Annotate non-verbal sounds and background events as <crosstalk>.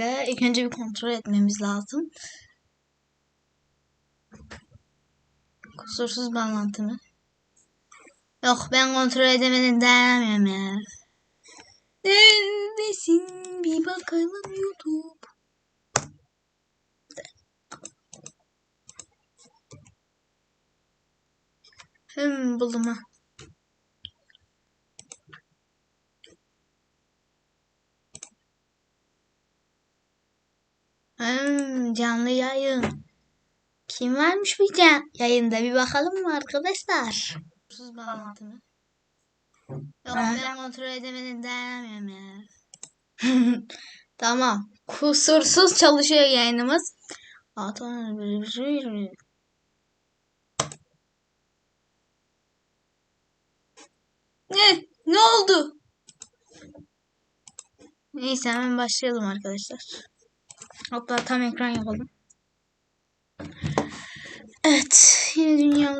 Ve ilk önce bir kontrol etmemiz lazım. Kusursuz bağlantı mı? Yok ben kontrol edemedim dayanamıyorum ya. Neredesin bir bakalım YouTube. Hmm, buldum ha. Hmm, canlı yayın. Kim varmış bu can yayında bir bakalım mı arkadaşlar? Kusursuz bağlantı mı? Yok ben kontrol edemedim dayanamıyorum ya. <laughs> tamam. Kusursuz çalışıyor yayınımız. Bir. Ne? Ne oldu? Neyse hemen başlayalım arkadaşlar. Hatta tam ekran yapalım. Evet.